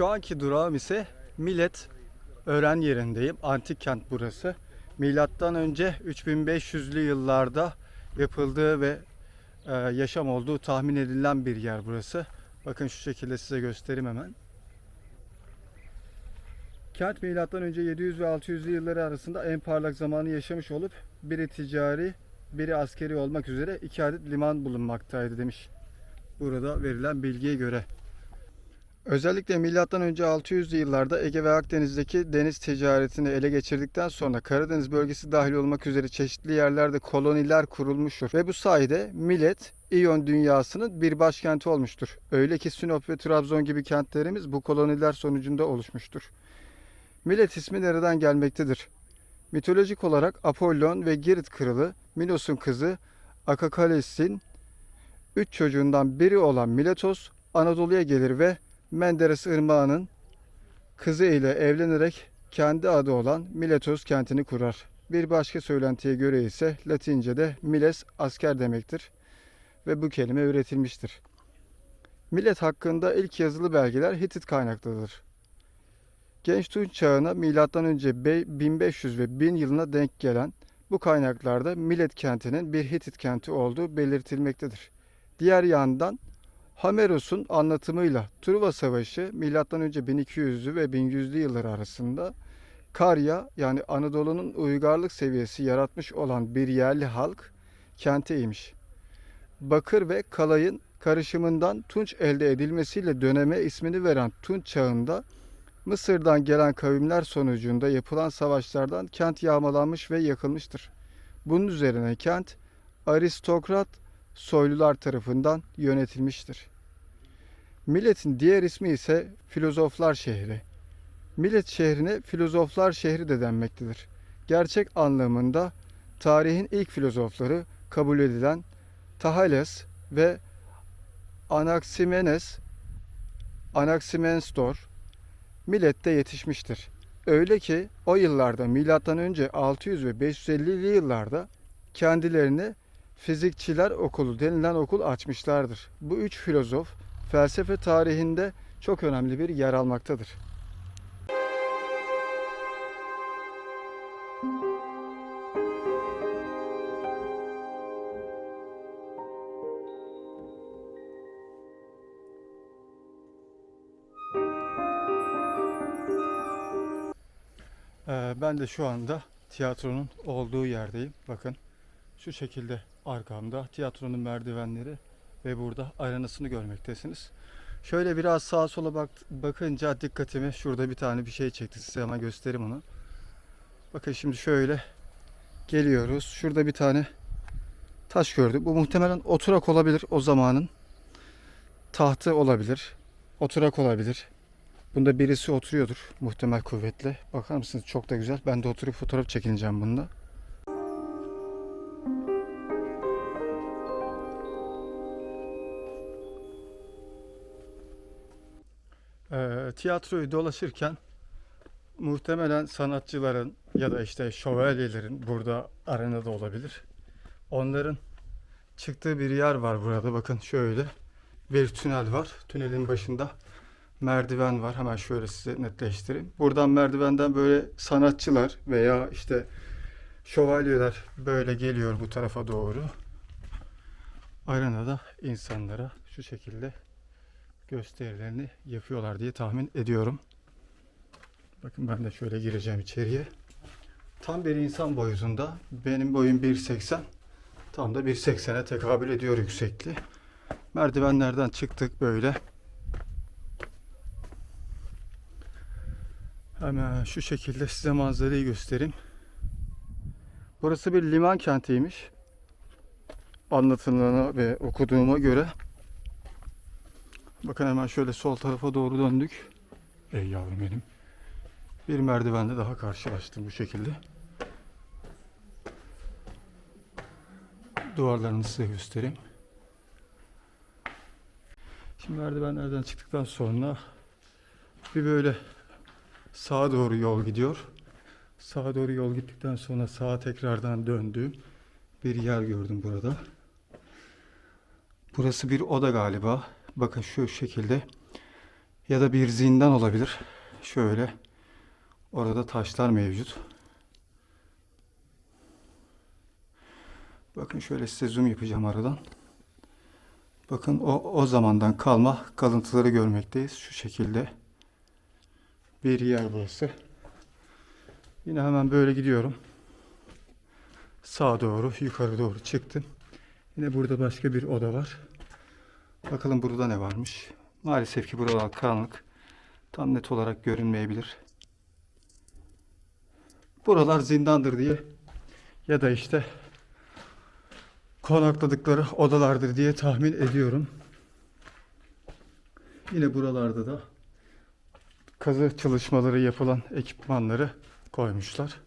Şu anki durağım ise Millet öğren yerindeyim. Antik kent burası. Milattan önce 3500'lü yıllarda yapıldığı ve e, yaşam olduğu tahmin edilen bir yer burası. Bakın şu şekilde size göstereyim hemen. Kent milattan önce 700 ve 600'lü yılları arasında en parlak zamanı yaşamış olup biri ticari, biri askeri olmak üzere iki adet liman bulunmaktaydı demiş. Burada verilen bilgiye göre. Özellikle milattan önce 600'lü yıllarda Ege ve Akdeniz'deki deniz ticaretini ele geçirdikten sonra Karadeniz bölgesi dahil olmak üzere çeşitli yerlerde koloniler kurulmuştur ve bu sayede Millet İyon dünyasının bir başkenti olmuştur. Öyle ki Sinop ve Trabzon gibi kentlerimiz bu koloniler sonucunda oluşmuştur. Millet ismi nereden gelmektedir? Mitolojik olarak Apollon ve Girit kralı Minos'un kızı Akakales'in üç çocuğundan biri olan Miletos Anadolu'ya gelir ve Menderes Irmağı'nın kızı ile evlenerek kendi adı olan Miletos kentini kurar. Bir başka söylentiye göre ise Latince'de Miles asker demektir ve bu kelime üretilmiştir. Millet hakkında ilk yazılı belgeler Hitit kaynaklıdır. Genç Tunç çağına be- 1500 ve 1000 yılına denk gelen bu kaynaklarda Millet kentinin bir Hitit kenti olduğu belirtilmektedir. Diğer yandan Homeros'un anlatımıyla Truva Savaşı önce 1200'lü ve 1100'lü yıllar arasında Karya yani Anadolu'nun uygarlık seviyesi yaratmış olan bir yerli halk kenteymiş. Bakır ve kalayın karışımından tunç elde edilmesiyle döneme ismini veren Tunç çağında Mısır'dan gelen kavimler sonucunda yapılan savaşlardan kent yağmalanmış ve yakılmıştır. Bunun üzerine kent aristokrat soylular tarafından yönetilmiştir. Milletin diğer ismi ise filozoflar şehri. Millet şehrine filozoflar şehri de denmektedir. Gerçek anlamında tarihin ilk filozofları kabul edilen Thales ve Anaximenes Anaximenstor Millet'te yetişmiştir. Öyle ki o yıllarda milattan önce 600 ve 550'li yıllarda kendilerini fizikçiler okulu denilen okul açmışlardır. Bu üç filozof felsefe tarihinde çok önemli bir yer almaktadır. Ee, ben de şu anda tiyatronun olduğu yerdeyim. Bakın şu şekilde arkamda tiyatronun merdivenleri ve burada arenasını görmektesiniz. Şöyle biraz sağa sola bak, bakınca dikkatimi şurada bir tane bir şey çekti. Size hemen göstereyim onu. Bakın şimdi şöyle geliyoruz. Şurada bir tane taş gördüm. Bu muhtemelen oturak olabilir o zamanın. Tahtı olabilir. Oturak olabilir. Bunda birisi oturuyordur muhtemel kuvvetle. Bakar mısınız çok da güzel. Ben de oturup fotoğraf çekineceğim bunda. Tiyatroyu dolaşırken muhtemelen sanatçıların ya da işte şövalyelerin burada arenada olabilir. Onların çıktığı bir yer var burada. Bakın şöyle bir tünel var. Tünelin başında merdiven var. Hemen şöyle size netleştireyim. Buradan merdivenden böyle sanatçılar veya işte şövalyeler böyle geliyor bu tarafa doğru. Arenada insanlara şu şekilde gösterilerini yapıyorlar diye tahmin ediyorum. Bakın ben de şöyle gireceğim içeriye. Tam bir insan boyutunda. Benim boyum 1.80. Tam da 1.80'e tekabül ediyor yüksekliği. Merdivenlerden çıktık böyle. Hemen şu şekilde size manzarayı göstereyim. Burası bir liman kentiymiş. Anlatılana ve okuduğuma göre. Bakın hemen şöyle sol tarafa doğru döndük. Ey yavrum benim. Bir merdivenle daha karşılaştım bu şekilde. Duvarlarını size göstereyim. Şimdi merdivenlerden çıktıktan sonra bir böyle sağa doğru yol gidiyor. Sağa doğru yol gittikten sonra sağa tekrardan döndüğüm bir yer gördüm burada. Burası bir oda galiba. Bakın şu şekilde Ya da bir zindan olabilir. Şöyle orada taşlar mevcut. Bakın şöyle size zoom yapacağım aradan. Bakın o, o zamandan kalma kalıntıları görmekteyiz. Şu şekilde bir yer burası. Yine hemen böyle gidiyorum. Sağa doğru, yukarı doğru çıktım. Yine burada başka bir oda var. Bakalım burada ne varmış. Maalesef ki buralar karanlık. Tam net olarak görünmeyebilir. Buralar zindandır diye ya da işte konakladıkları odalardır diye tahmin ediyorum. Yine buralarda da kazı çalışmaları yapılan ekipmanları koymuşlar.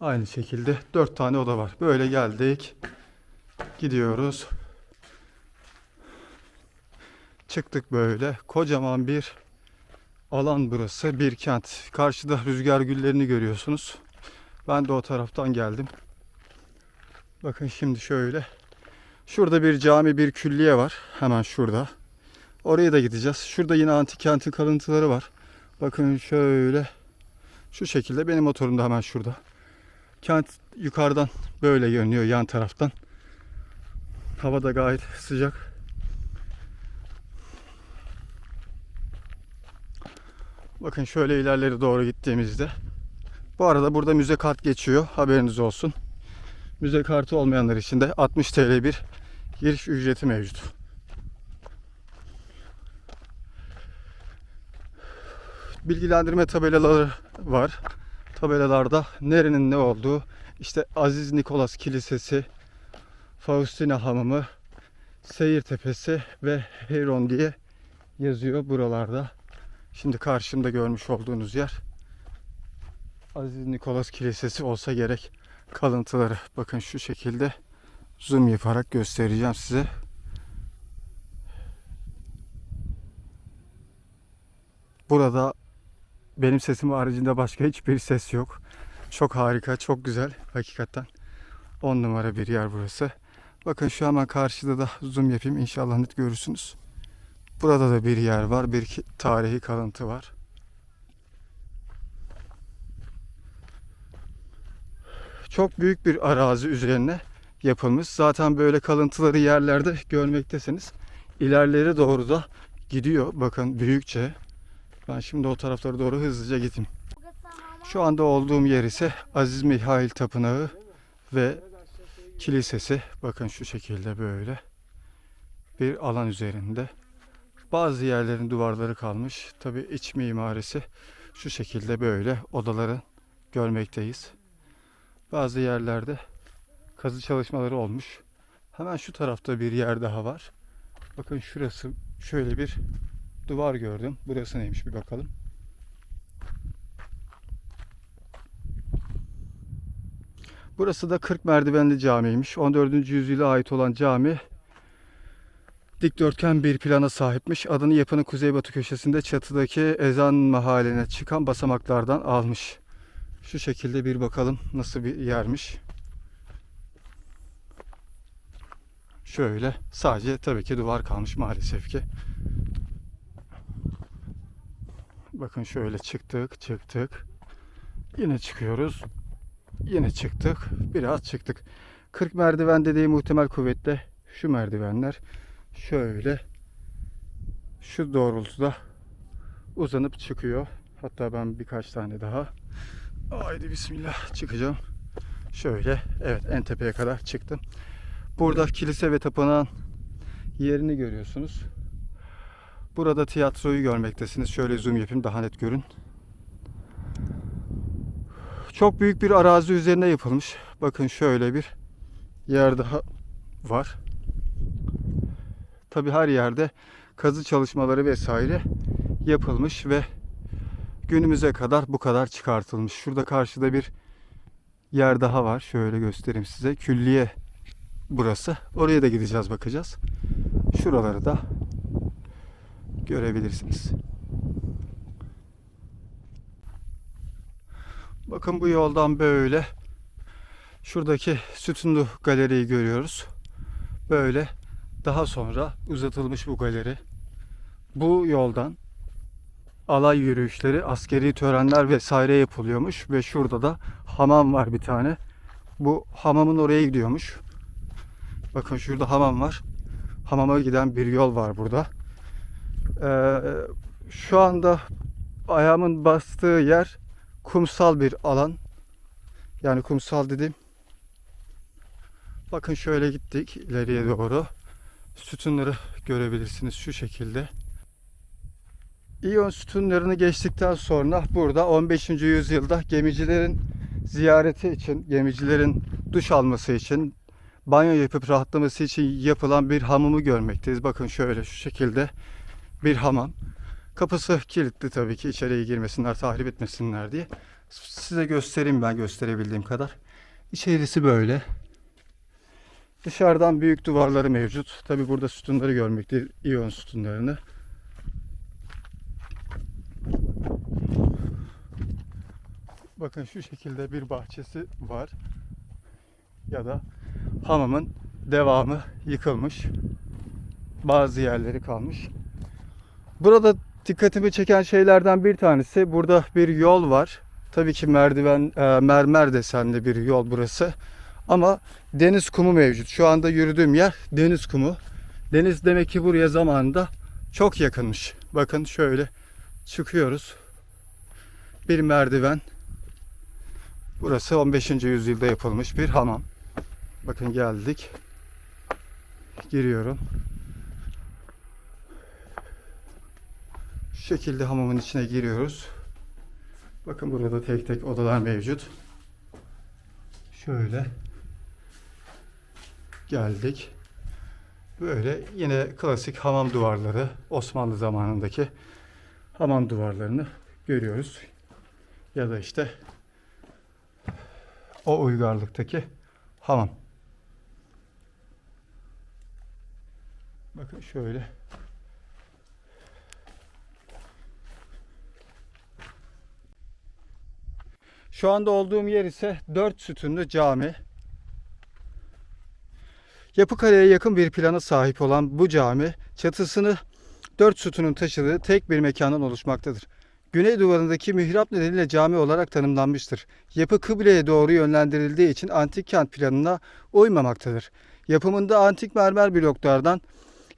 Aynı şekilde dört tane oda var. Böyle geldik. Gidiyoruz. Çıktık böyle. Kocaman bir alan burası. Bir kent. Karşıda rüzgar güllerini görüyorsunuz. Ben de o taraftan geldim. Bakın şimdi şöyle. Şurada bir cami, bir külliye var. Hemen şurada. Oraya da gideceğiz. Şurada yine antik kentin kalıntıları var. Bakın şöyle. Şu şekilde benim motorum da hemen şurada. Kent yukarıdan böyle görünüyor yan taraftan. Hava da gayet sıcak. Bakın şöyle ilerleri doğru gittiğimizde. Bu arada burada müze kart geçiyor. Haberiniz olsun. Müze kartı olmayanlar için de 60 TL bir giriş ücreti mevcut. Bilgilendirme tabelaları var. Tabelalarda nerenin ne olduğu, işte Aziz Nikolas Kilisesi, Faustina Hamamı, Seyir Tepesi ve Heyron diye yazıyor buralarda. Şimdi karşımda görmüş olduğunuz yer Aziz Nikolas Kilisesi olsa gerek kalıntıları. Bakın şu şekilde zoom yaparak göstereceğim size. Burada benim sesim haricinde başka hiçbir ses yok. Çok harika, çok güzel hakikaten. 10 numara bir yer burası. Bakın şu hemen karşıda da zoom yapayım inşallah net görürsünüz. Burada da bir yer var, bir tarihi kalıntı var. Çok büyük bir arazi üzerine yapılmış. Zaten böyle kalıntıları yerlerde görmektesiniz. İlerleri doğru da gidiyor. Bakın büyükçe. Ben şimdi o taraflara doğru hızlıca gideyim. Şu anda olduğum yer ise Aziz Mihail Tapınağı ve kilisesi. Bakın şu şekilde böyle bir alan üzerinde. Bazı yerlerin duvarları kalmış. Tabi iç mimarisi şu şekilde böyle odaları görmekteyiz. Bazı yerlerde kazı çalışmaları olmuş. Hemen şu tarafta bir yer daha var. Bakın şurası şöyle bir duvar gördüm. Burası neymiş bir bakalım. Burası da 40 merdivenli camiymiş. 14. yüzyıla ait olan cami dikdörtgen bir plana sahipmiş. Adını yapının kuzeybatı köşesinde çatıdaki ezan mahaline çıkan basamaklardan almış. Şu şekilde bir bakalım nasıl bir yermiş. Şöyle sadece tabii ki duvar kalmış maalesef ki. Bakın şöyle çıktık çıktık. Yine çıkıyoruz. Yine çıktık. Biraz çıktık. 40 merdiven dediği muhtemel kuvvetle şu merdivenler şöyle şu doğrultuda uzanıp çıkıyor. Hatta ben birkaç tane daha haydi bismillah çıkacağım. Şöyle evet en tepeye kadar çıktım. Burada kilise ve tapınağın yerini görüyorsunuz. Burada tiyatroyu görmektesiniz. Şöyle zoom yapayım daha net görün. Çok büyük bir arazi üzerine yapılmış. Bakın şöyle bir yer daha var. Tabi her yerde kazı çalışmaları vesaire yapılmış ve günümüze kadar bu kadar çıkartılmış. Şurada karşıda bir yer daha var. Şöyle göstereyim size. Külliye burası. Oraya da gideceğiz bakacağız. Şuraları da görebilirsiniz. Bakın bu yoldan böyle şuradaki sütunlu galeriyi görüyoruz. Böyle daha sonra uzatılmış bu galeri. Bu yoldan alay yürüyüşleri, askeri törenler vesaire yapılıyormuş ve şurada da hamam var bir tane. Bu hamamın oraya gidiyormuş. Bakın şurada hamam var. Hamama giden bir yol var burada. Ee, şu anda ayağımın bastığı yer kumsal bir alan. Yani kumsal dedim. Bakın şöyle gittik ileriye doğru. Sütunları görebilirsiniz şu şekilde. İyon sütunlarını geçtikten sonra burada 15. yüzyılda gemicilerin ziyareti için, gemicilerin duş alması için, banyo yapıp rahatlaması için yapılan bir hamamı görmekteyiz. Bakın şöyle şu şekilde bir hamam. Kapısı kilitli tabii ki içeriye girmesinler, tahrip etmesinler diye. Size göstereyim ben gösterebildiğim kadar. İçerisi böyle. Dışarıdan büyük duvarları mevcut. Tabi burada sütunları görmekteyiz. İyon sütunlarını. Bakın şu şekilde bir bahçesi var. Ya da hamamın devamı yıkılmış. Bazı yerleri kalmış. Burada dikkatimi çeken şeylerden bir tanesi burada bir yol var. Tabii ki merdiven e, mermer desenli bir yol burası. Ama deniz kumu mevcut. Şu anda yürüdüğüm yer deniz kumu. Deniz demek ki buraya zamanında çok yakınmış. Bakın şöyle çıkıyoruz. Bir merdiven. Burası 15. yüzyılda yapılmış bir hamam. Bakın geldik. Giriyorum. Şu şekilde hamamın içine giriyoruz. Bakın burada tek tek odalar mevcut. Şöyle geldik. Böyle yine klasik hamam duvarları Osmanlı zamanındaki hamam duvarlarını görüyoruz. Ya da işte o uygarlıktaki hamam. Bakın şöyle. Şu anda olduğum yer ise 4 sütunlu cami. Yapıkale'ye yakın bir plana sahip olan bu cami çatısını 4 sütunun taşıdığı tek bir mekandan oluşmaktadır. Güney duvarındaki mihrap nedeniyle cami olarak tanımlanmıştır. Yapı kıbleye doğru yönlendirildiği için antik kent planına uymamaktadır. Yapımında antik mermer bloklardan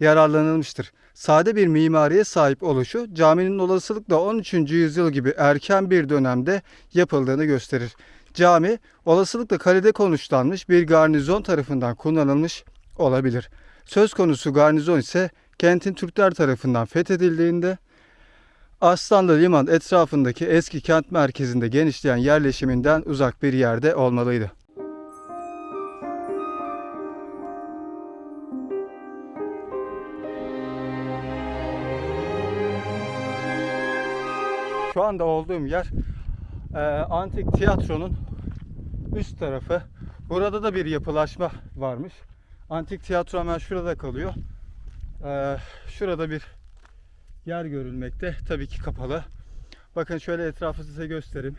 yararlanılmıştır. Sade bir mimariye sahip oluşu caminin olasılıkla 13. yüzyıl gibi erken bir dönemde yapıldığını gösterir. Cami olasılıkla kalede konuşlanmış bir garnizon tarafından kullanılmış olabilir. Söz konusu garnizon ise kentin Türkler tarafından fethedildiğinde Aslanlı Liman etrafındaki eski kent merkezinde genişleyen yerleşiminden uzak bir yerde olmalıydı. Şu anda olduğum yer e, antik tiyatronun üst tarafı. Burada da bir yapılaşma varmış. Antik tiyatro hemen şurada kalıyor. E, şurada bir yer görülmekte. Tabii ki kapalı. Bakın şöyle etrafı size göstereyim.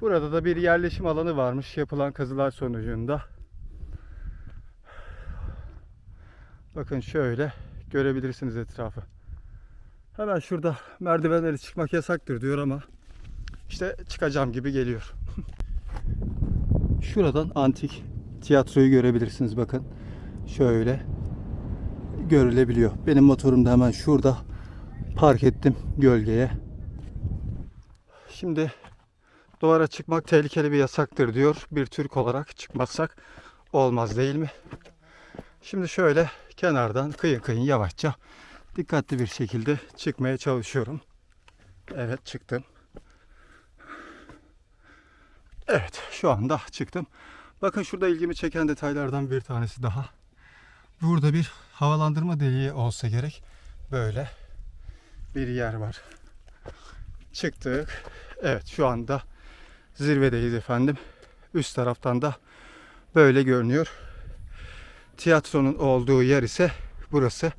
Burada da bir yerleşim alanı varmış yapılan kazılar sonucunda. Bakın şöyle görebilirsiniz etrafı. Hemen şurada merdivenleri çıkmak yasaktır diyor ama işte çıkacağım gibi geliyor. Şuradan antik tiyatroyu görebilirsiniz bakın. Şöyle görülebiliyor. Benim motorum da hemen şurada park ettim gölgeye. Şimdi duvara çıkmak tehlikeli bir yasaktır diyor. Bir Türk olarak çıkmazsak olmaz değil mi? Şimdi şöyle kenardan kıyın kıyın yavaşça dikkatli bir şekilde çıkmaya çalışıyorum. Evet çıktım. Evet şu anda çıktım. Bakın şurada ilgimi çeken detaylardan bir tanesi daha. Burada bir havalandırma deliği olsa gerek. Böyle bir yer var. Çıktık. Evet şu anda zirvedeyiz efendim. Üst taraftan da böyle görünüyor. Tiyatronun olduğu yer ise burası.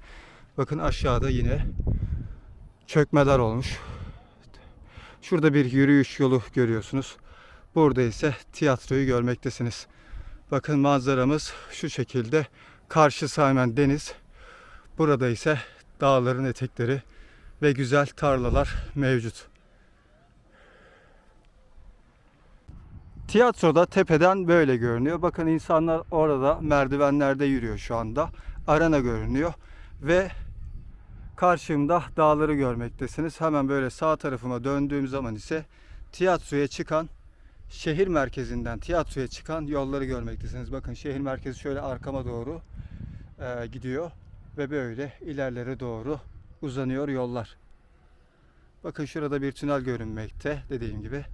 Bakın aşağıda yine çökmeler olmuş. Şurada bir yürüyüş yolu görüyorsunuz. Burada ise tiyatroyu görmektesiniz. Bakın manzaramız şu şekilde. Karşısı hemen deniz. Burada ise dağların etekleri ve güzel tarlalar mevcut. Tiyatroda tepeden böyle görünüyor. Bakın insanlar orada merdivenlerde yürüyor şu anda. Arena görünüyor ve karşımda dağları görmektesiniz. Hemen böyle sağ tarafıma döndüğüm zaman ise tiyatroya çıkan şehir merkezinden tiyatroya çıkan yolları görmektesiniz. Bakın şehir merkezi şöyle arkama doğru e, gidiyor ve böyle ilerlere doğru uzanıyor yollar. Bakın şurada bir tünel görünmekte dediğim gibi.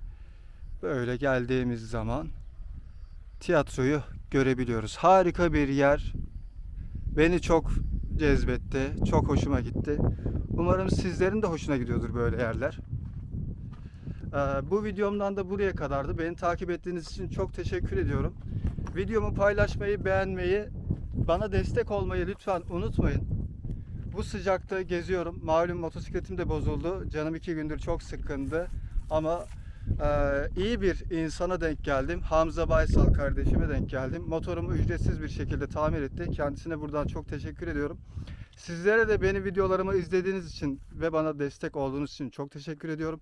Böyle geldiğimiz zaman tiyatroyu görebiliyoruz. Harika bir yer. Beni çok cezbetti. Çok hoşuma gitti. Umarım sizlerin de hoşuna gidiyordur böyle yerler. Ee, bu videomdan da buraya kadardı. Beni takip ettiğiniz için çok teşekkür ediyorum. Videomu paylaşmayı, beğenmeyi, bana destek olmayı lütfen unutmayın. Bu sıcakta geziyorum. Malum motosikletim de bozuldu. Canım iki gündür çok sıkkındı. Ama e, iyi bir insana denk geldim. Hamza Baysal kardeşime denk geldim. Motorumu ücretsiz bir şekilde tamir etti. Kendisine buradan çok teşekkür ediyorum. Sizlere de benim videolarımı izlediğiniz için ve bana destek olduğunuz için çok teşekkür ediyorum.